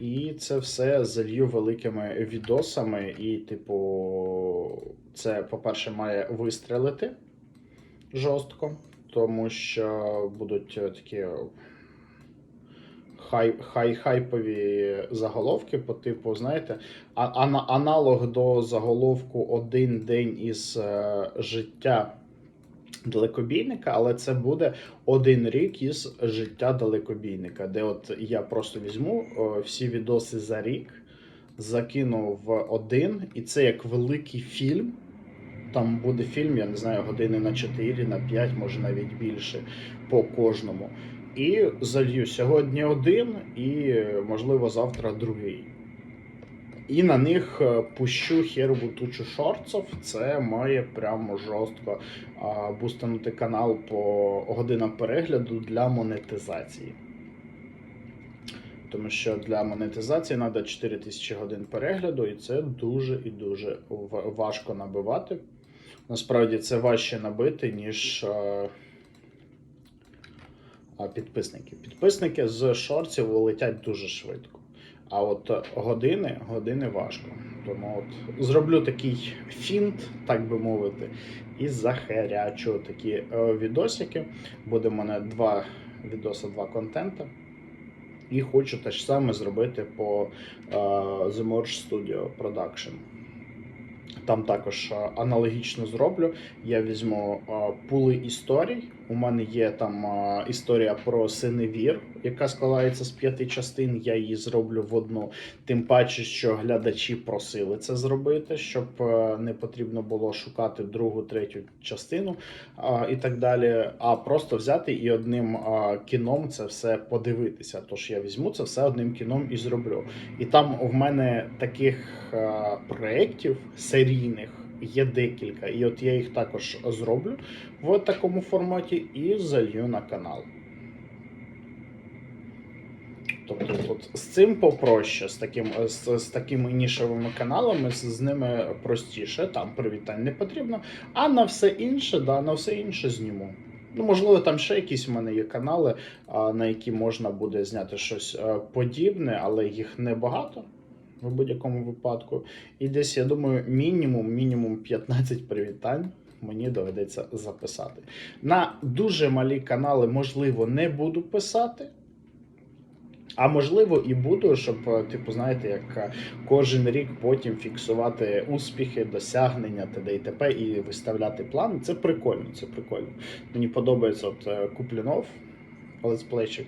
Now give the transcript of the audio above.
І це все залью великими відосами. І, типу, це, по-перше, має вистрелити жорстко, тому що будуть такі хай, хай, хайпові заголовки по типу, знаєте, аналог до заголовку один день із е, життя далекобійника, але це буде один рік із життя далекобійника, де от я просто візьму всі відоси за рік, закину в один, і це як великий фільм. Там буде фільм, я не знаю, години на 4, на 5, може навіть більше по кожному. І залью сьогодні один, і можливо завтра другий. І на них е, пущу херову тучу шорців. Це має прямо жорстко бустанути канал по годинам перегляду для монетизації. Тому що для монетизації треба 4000 годин перегляду, і це дуже і дуже важко набивати. Насправді це важче набити, ніж е, підписники. Підписники з шортів летять дуже швидко. А от е, години, години важко. Тому от зроблю такий фінт, так би мовити, і захерячу такі е, відосики. Буде в мене два відоси, два контента. І хочу те ж саме зробити по е, The Merge Studio Production. Там також е, аналогічно зроблю. Я візьму е, пули історій. У мене є там е, історія про синевір, яка складається з п'яти частин. Я її зроблю в одну. Тим паче, що глядачі просили це зробити, щоб е, не потрібно було шукати другу, третю частину і так далі. А просто взяти і одним кіном це все подивитися. Тож я візьму це все одним кіном і зроблю. І там в мене таких а, проєктів серійних є декілька. І от я їх також зроблю в такому форматі і залью на канал. Тобто, от з цим попроще, з, таким, з, з такими нішевими каналами, з, з ними простіше, там привітань не потрібно. А на все інше, да, на все інше зніму. Ну, можливо, там ще якісь в мене є канали, на які можна буде зняти щось е, подібне, але їх небагато в будь-якому випадку. І десь, я думаю, мінімум, мінімум 15 привітань мені доведеться записати. На дуже малі канали, можливо, не буду писати. А можливо, і буду, щоб, е, типу, знаєте, як е, кожен рік потім фіксувати успіхи, досягнення, т.д. і т.п. і виставляти плани. Це прикольно, це прикольно. Мені подобається от е, Куплінов, летсплейчик.